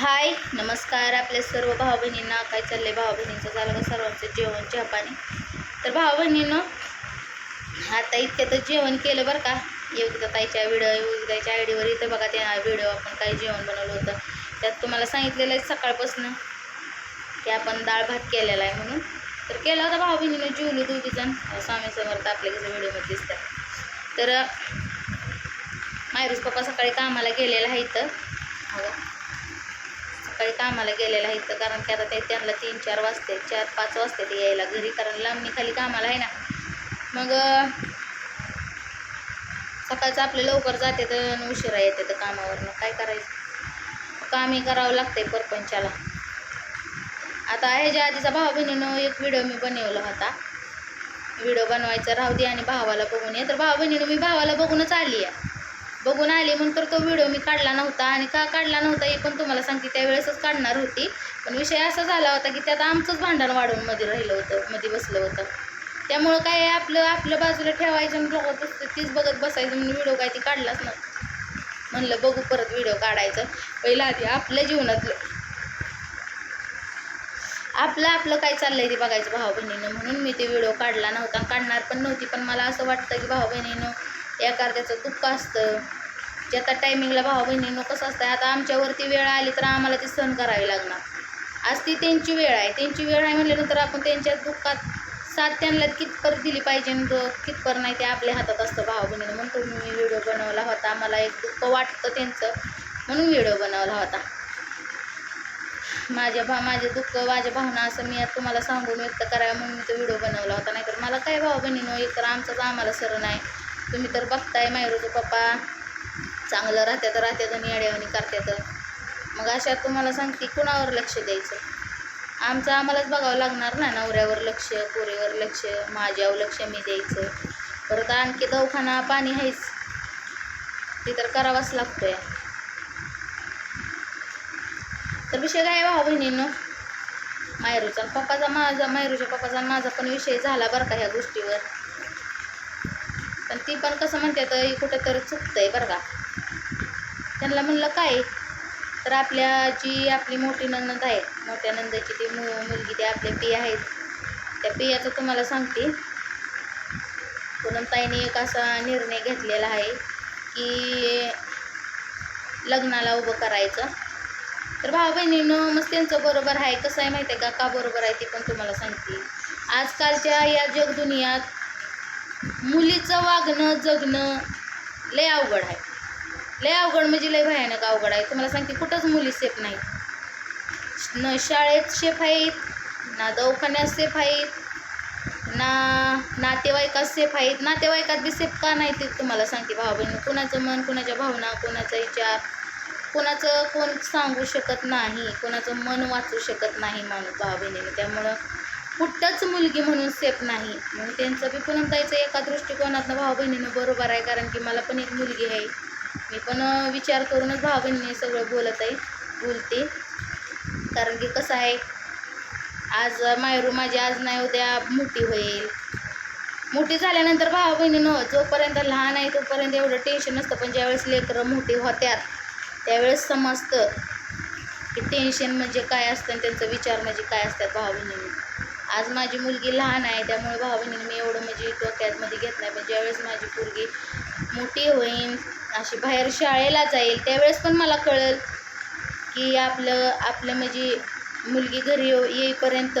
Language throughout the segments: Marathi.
हाय नमस्कार आपल्या सर्व भाऊ बहिणींना काय चाललंय भाऊ बहिणींचं झालं का सर्वांचं जेवण चहा पाणी? तर भाऊ बहिणीनं आता इतक्यातच जेवण केलं बरं का. योगिता ताईच्या व्हिडिओ आय आयडीवर इथं बघा त्या व्हिडिओ आपण काय जेवण बनवलं होतं. त्यात तुम्हाला सांगितलेलं आहे सकाळपासून की आपण डाळ भात केलेला आहे म्हणून. तर केला होता भाऊ बहिणीनं जेवलो दोघी जण. स्वामी समर्थ आपल्या कसं व्हिडिओमध्ये दिसतात तर मायरूस पप्पा सकाळी कामाला गेलेला आहे इथं. हो. सकाळी कामाला गेलेला आहे तर कारण की आता ते त्यांना तीन चार वाजते चार पाच वाजते ते यायला घरी कारण लांबणी खाली कामाला आहे ना. मग सकाळचं आपले लवकर जाते तर उशिरा येते तर कामावरनं. काय करायचं? कामही करावं लागतंय परपंचाला. आता ह्याच्या आधीचा भाऊ बहिणीनं एक व्हिडिओ मी बनवला होता. व्हिडिओ बनवायचा राहू दे आणि भावाला बघून ये. तर भाऊ बहिणीनं मी भावाला बघूनच आली आहे बघून आली म्हणून तर तो व्हिडिओ मी काढला नव्हता आणि का काढला नव्हता हे पण तुम्हाला सांगते त्यावेळेसच काढणार होती. पण विषय असा झाला होता की त्यात आमचंच भांडण वाढून मध्ये राहिलं होतं मध्ये बसलं होतं. त्यामुळं काय आहे, आपलं आपलं बाजूला ठेवायचं बघत असतं तीच बघत बसायचं म्हणून व्हिडिओ काय ती काढलाच ना म्हणलं बघू परत व्हिडिओ काढायचं. पहिलं आधी आपल्या जीवनातलं आपलं आपलं काय चाललंय ते बघायचं भाऊ बहिणीनं म्हणून मी ते व्हिडिओ काढला नव्हता काढणार पण नव्हती पण मला असं वाटतं की भाऊ बहिणीनं एखाद्याचं दुःख असतं. जे आता टायमिंगला भावा बहिणीनं कसं असतं आता आमच्यावरती वेळ आली तर आम्हाला ती सहन करावी लागणार. आज ती त्यांची वेळ आहे. त्यांची वेळ आहे म्हटल्यानंतर आपण त्यांच्या दुःखात साथ त्यांना कितपर दिली पाहिजे तो कितपर नाही ते आपल्या हातात असतं. भाऊ बहिणीनं म्हणून मी व्हिडिओ बनवला होता. मला एक दुःख वाटतं त्यांचं म्हणून व्हिडिओ बनवला होता. माझ्या भा माझे दुःख माझ्या भावना असं मी आता तुम्हाला सांगून व्यक्त करावं म्हणून मी तो व्हिडिओ बनवला होता. नाहीतर मला काय भाऊ बहिणीनो एक तर आमचंच आम्हाला सरण आहे. तुम्ही तर बघताय मायरूचं पप्पा. चांगलं राहत्यात राहत्यात आणि अड्यावणी करत्यात. मग अशा तुम्हाला सांगते कुणावर लक्ष द्यायचं? आमचं आम्हालाच बघावं लागणार ना नवऱ्यावर लक्ष पोरीवर लक्ष माझ्यावर लक्ष मी द्यायचं. परत आणखी दवाखाना पाणी आहेच ते तर करावाच लागतोय. तर विषय काय भाऊ बहिणींनो? मायरूचा आणि पप्पाचा माझा मायरूच्या पप्पाचा आणि माझा पण विषय झाला बरं का ह्या गोष्टीवर. ती पण कसं म्हणते तर कुठं तर चुकतंय बरं का. त्यांना म्हणलं काय? तर आपल्या जी आपली मोठी नंद आहे मोठ्या नंदाची ती मु मुलगी ती आपल्या पिया आहेत. त्या पियाचं तुम्हाला सांगते. पूनमताईने एक असा निर्णय घेतलेला आहे की लग्नाला उभं करायचं. तर भाऊ बहिणीनं मग त्यांचं बरोबर आहे. कसं आहे माहिती आहे का? का बरोबर आहे ते पण तुम्हाला सांगते. आजकालच्या या जगदुनियात मुलीचं वागणं जगणं लय अवघड आहे. लय अवघड म्हणजे लय भयानक अवघड आहे. तुम्हाला सांगते कुठंच मुली सेफ नाहीत. न शाळेत सेफ आहेत ना दवाखान्यात सेफ आहेत ना नातेवाईकात सेफ आहेत. नातेवाईकात बी सेफ का नाही ते तुम्हाला सांगते भाऊ बहिणी कुणाचं मन कुणाच्या भावना कुणाचा विचार कोणाचं कोण सांगू शकत नाही कोणाचं मन वाचू शकत नाही माणूस भाऊ बहिणीने त्यामुळं कुठंच मुलगी म्हणून सेफ नाही. म्हणून त्यांचं बी पुन्हा जायचं एका दृष्टिकोनातनं भाऊ बहिणीनं बरोबर आहे कारण की मला पण एक मुलगी आहे. मी पण विचार करूनच भाऊ बहिणीने सगळं बोलत आहे बोलते. कारण की कसं आहे आज मायरू माझी आज नाही उद्या मोठी होईल. मोठी झाल्यानंतर भाऊ बहिणीनं जोपर्यंत लहान आहे तोपर्यंत एवढं टेन्शन नसतं. पण ज्यावेळेस लेकरं मोठी होत्यात त्यावेळेस समजतं की टेन्शन म्हणजे काय असतं आणि त्यांचा विचार म्हणजे काय असतात भाऊ बहिणीनं आज माझी मुलगी लहान आहे त्यामुळे भाऊ बहिणीने मी एवढं म्हणजे डोक्यातमध्ये घेत नाही. पण ज्यावेळेस माझी मुलगी मोठी होईल अशी बाहेर शाळेला जाईल त्यावेळेस पण मला कळेल की आपलं आपलं म्हणजे मुलगी घरी येऊ येईपर्यंत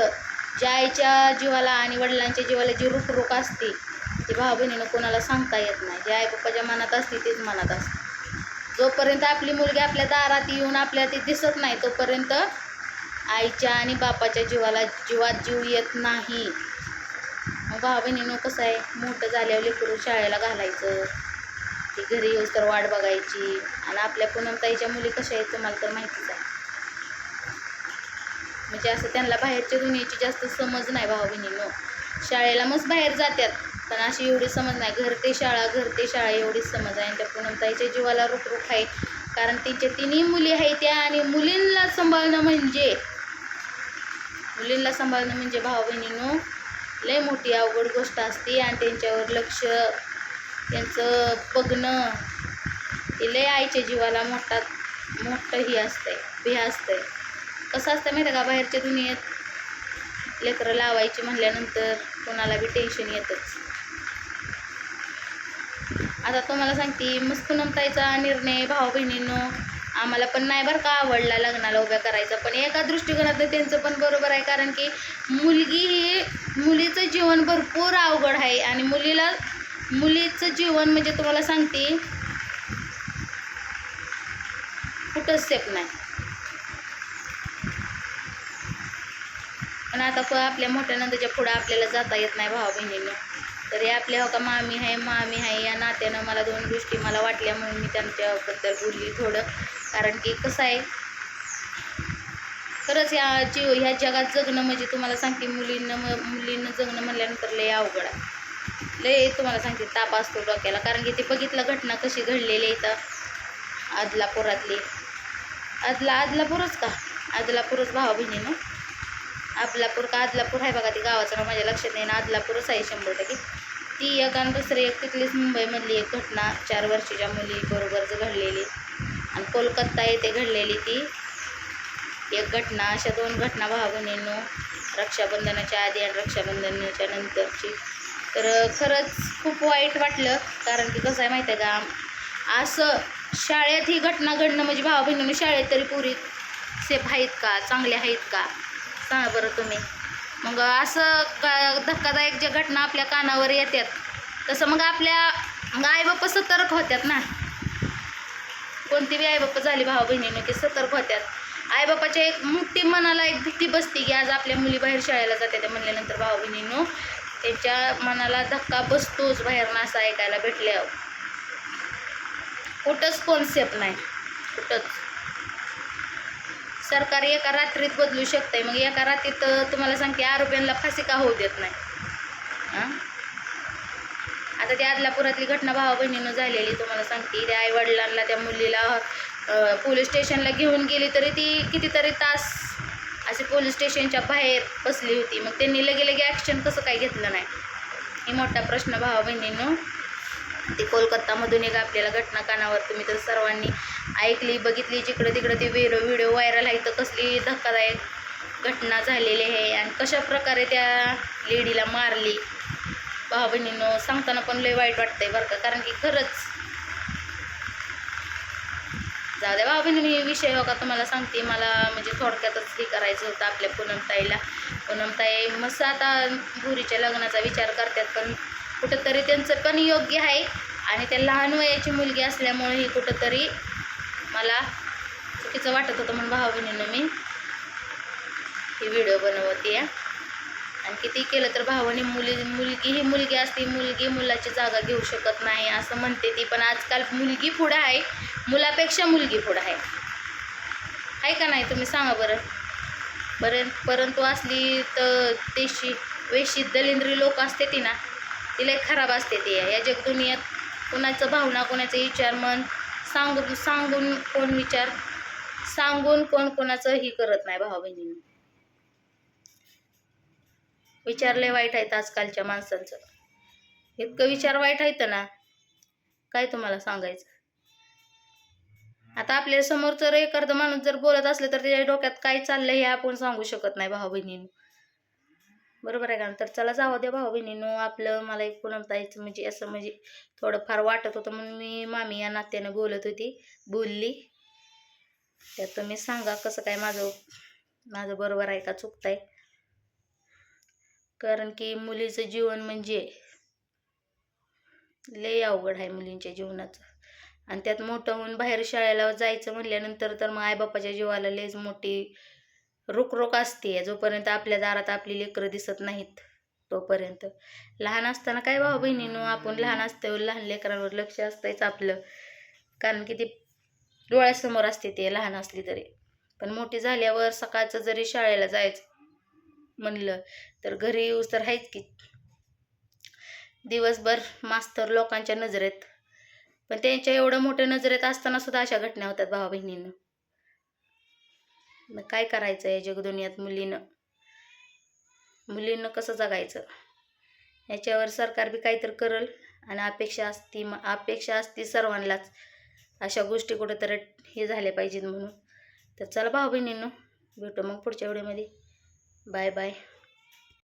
ज्या आईच्या जीवाला आणि वडिलांच्या जीवाला जी रुखरुख असते ती भाऊ बहिणीनं कोणाला सांगता येत नाही. जे आई पप्पाच्या मनात असते तेच मनात असते. जोपर्यंत आपली मुलगी आपल्या दारात येऊन आपल्या ती दिसत नाही तोपर्यंत आईच्या आणि बापाच्या जीवाला जीवात जीव येत नाही. मग भाऊ बहिणीनं कसं आहे मोठं झाल्यावर लेकरू शाळेला घालायचं. ती घरी येऊस तर वाट बघायची. आणि आपल्या पूनमताईच्या मुली कशा आहेत तुम्हाला तर माहितीच आहे. म्हणजे असं त्यांना बाहेरच्या दुनियेची जास्त समज नाही भाव बहिणीनं शाळेला मस्त बाहेर जातात पण अशी एवढी समज नाही. घर ते शाळा घर ते शाळा एवढीच समज आहे. आणि त्या पूनमताईच्या जीवाला रुखरुख आहे. कारण त्यांच्या तिन्ही मुली आहेत त्या. आणि मुलींना सांभाळणं म्हणजे मुलींना सांभाळणं म्हणजे भाऊ बहिणीनं लय मोठी अवघड गोष्ट असते आणि त्यांच्यावर लक्ष त्यांचं बघणं हे लय आईच्या जीवाला मोठा मोठं ही असतंय भे असतंय. कसं असतं माहिती का? बाहेरच्या दुनियेत लेकरं लावायची म्हणल्यानंतर कोणाला बी टेन्शन येतच. आता तुम्हाला सांगते मस्तनमताईचा निर्णय भाऊ बहिणीनं आम्हाला पण नाही बरं का आवडला लग्नाला उभ्या करायचा. पण एका दृष्टिकोनातनं त्यांचं पण बरोबर आहे कारण की मुलगी ही मुलीचं जीवन भरपूर अवघड आहे. आणि मुलीला मुलीचं जीवन म्हणजे तुम्हाला सांगते कुठंच सेफ नाही. पण आता प आपल्या मोठ्या नंदीच्या पुढं आपल्याला जाता येत नाही भावा तर तरी आपल्या हो का मामी आहे मामी आहे या नात्यानं मला दोन गोष्टी मला वाटल्या म्हणून मी त्यांच्याबद्दल बोलली. थोडं कारण की कसं आहे खरंच या जीव ह्या जगात जगणं म्हणजे तुम्हाला सांगते मुलींना म मुलींना जगणं म्हणल्यानंतर लय अवघड आहे. लय तुम्हाला सांगते ताप असतो डोक्याला. कारण की ते बघितलं घटना कशी घडलेली आहे इथं. आदलापुरातली. आदला आदलापूरच का? आदलापूरच भावा बहिणीनं आदलापूर का आदलापूर आहे बघा ती गावाचं नाव माझ्या लक्षात नाही. ना आदलापूरच आहे शंभर टक्के. ती एक आणि दुसरी एक तिथलीच मुंबईमधली एक घटना चार वर्षाच्या मुलीबरोबर घडलेली. आणि कोलकाता येथे घडलेली ती एक घटना अशा दोन घटना भावा बहिणींनो. रक्षाबंधनाच्या आधी आणि रक्षाबंधनाच्या नंतरची. तर खरंच खूप वाईट वाटलं कारण की कसं आहे माहिती आहे का असं शाळेत ही घटना घडणं म्हणजे भावा बहिणीनं शाळेत तरी पुरी सेफ आहेत का चांगले आहेत का? सांगा बरं तुम्ही. मग असं का धक्कादायक ज्या घटना आपल्या कानावर येतात तसं मग आपल्या मग आईबाप सतर्क होत्यात ना. कोणती बी आईबाप झाली भावा बहिणीनं की सतर्क होत्यात. आईबापाच्या एक मोठी मनाला एक भीती बसते की आज आपल्या मुली बाहेर शाळेला जाते त्या म्हणल्यानंतर भावा बहिणीनं त्यांच्या मनाला धक्का बसतोच बाहेरनं असं ऐकायला भेटल्या. कुठंच कोण सेफ नाही. कुठंच. सरकार एका रात्रीत बदलू शकतंय. मग एका रात्रीत तुम्हाला सांगते आरोपींना फाशी का होऊ देत नाही? हां आता ती आदलापुरातली घटना भावा बहिणीनं झालेली तुम्हाला सांगते त्या आईवडिलांना त्या मुलीला पोलीस स्टेशनला घेऊन गेली तरी ती कितीतरी तास अशी पोलीस स्टेशनच्या बाहेर बसली होती. मग त्यांनी लगे लगे ॲक्शन कसं काय घेतलं नाही? हे मोठा प्रश्न भावा बहिणींनो. ती कोलकातामधून एक आपल्याला घटना कानावर तुम्ही तर सर्वांनी ऐकली बघितली जिकडं तिकडं ती व्हिडिओ व्हिडिओ व्हायरल आहे तर कसली धक्कादायक घटना झालेली आहे. आणि कशा प्रकारे त्या लेडीला मारली भावा बहिणीनं सांगताना पण लय वाईट वाटतंय बरं का कारण की खरंच. जाऊ द्या भावा बहिणी मी विषय हो बघा तुम्हाला सांगते. मला म्हणजे थोडक्यातच हे करायचं होतं आपल्या पूनमताईला. पूनमताई मस्त आता भुरीच्या लग्नाचा विचार करतात पण कुठंतरी त्यांचं पण योग्य आहे. आणि त्या लहान वयाची मुलगी असल्यामुळे ही कुठंतरी मला चुकीचं वाटत होतं म्हणून भावा बहिणीनं मी ही व्हिडिओ बनवते आणि किती केलं तर भावाने मुली मुलगी ही मुलगी असते मुलगी मुलाची जागा घेऊ शकत नाही असं म्हणते ती. पण आजकाल मुलगी पुढं आहे मुलापेक्षा मुलगी पुढं आहे. आहे का नाही? तुम्ही सांगा बरं. बरं परंतु असली तर देशी वेशी दलिंद्री लोक असते ती ना तिला खराब असते ती. या जगदुनियात कोणाचं भावना कोणाचं विचार मन सांगून सांगून कोण विचार? सांगून कोण कोणाचं ही करत नाही भाऊ बहिणीनं विचार लय वाईट आहेत आजकालच्या माणसांचं. इतकं विचार वाईट आहेत ना काय तुम्हाला सांगायचं? आता आपल्यासमोर जर एखादं माणूस जर बोलत असलं तर त्याच्या डोक्यात काय चाललंय हे आपण सांगू शकत नाही भाऊ बहिणीनं बरोबर आहे का तर चला जावं द्या भाऊ बहिणीनं आपलं मला एक पुनमताईचं म्हणजे असं म्हणजे थोडंफार वाटत होतं म्हणून मी मामी या नात्यानं बोलत होती. बोलली. त्यात तुम्ही सांगा कसं काय माझं माझं बरोबर आहे का? चुकताय? कारण की मुलीचं जीवन म्हणजे लय अवघड आहे मुलींच्या जीवनाचं. आणि त्यात मोठं होऊन बाहेर शाळेला जायचं म्हटल्यानंतर तर मग आईबापाच्या जीवाला लयच मोठी रुकरुक असते. जोपर्यंत आपल्या दारात आपली लेकरं दिसत नाहीत तोपर्यंत. लहान असताना काय भाऊ बहिणीनो आपण लहान असतो लहान लेकरांवर लक्ष असतंच आपलं. कारण की ते डोळ्यासमोर असते ते लहान असली तरी. पण मोठी झाल्यावर सकाळचं जरी शाळेला जायचं म्हणलं तर घरी येऊस तर आहेच की. दिवसभर मास्तर लोकांच्या नजरेत. पण त्यांच्या एवढं मोठ्या नजरेत असताना सुद्धा अशा घटना होतात भावा बहिणीनं. मग काय करायचं आहे जगदुनियात मुलीनं? मुलींना कसं जगायचं? याच्यावर सरकार बी काहीतरी करल आणि अपेक्षा असती म- अपेक्षा असती सर्वांनाच. अशा गोष्टी कुठेतरी हे झाल्या पाहिजेत म्हणून. तर चला भाऊ बहिणींनो भेटू मग पुढच्या व्हिडिओमध्ये. bye bye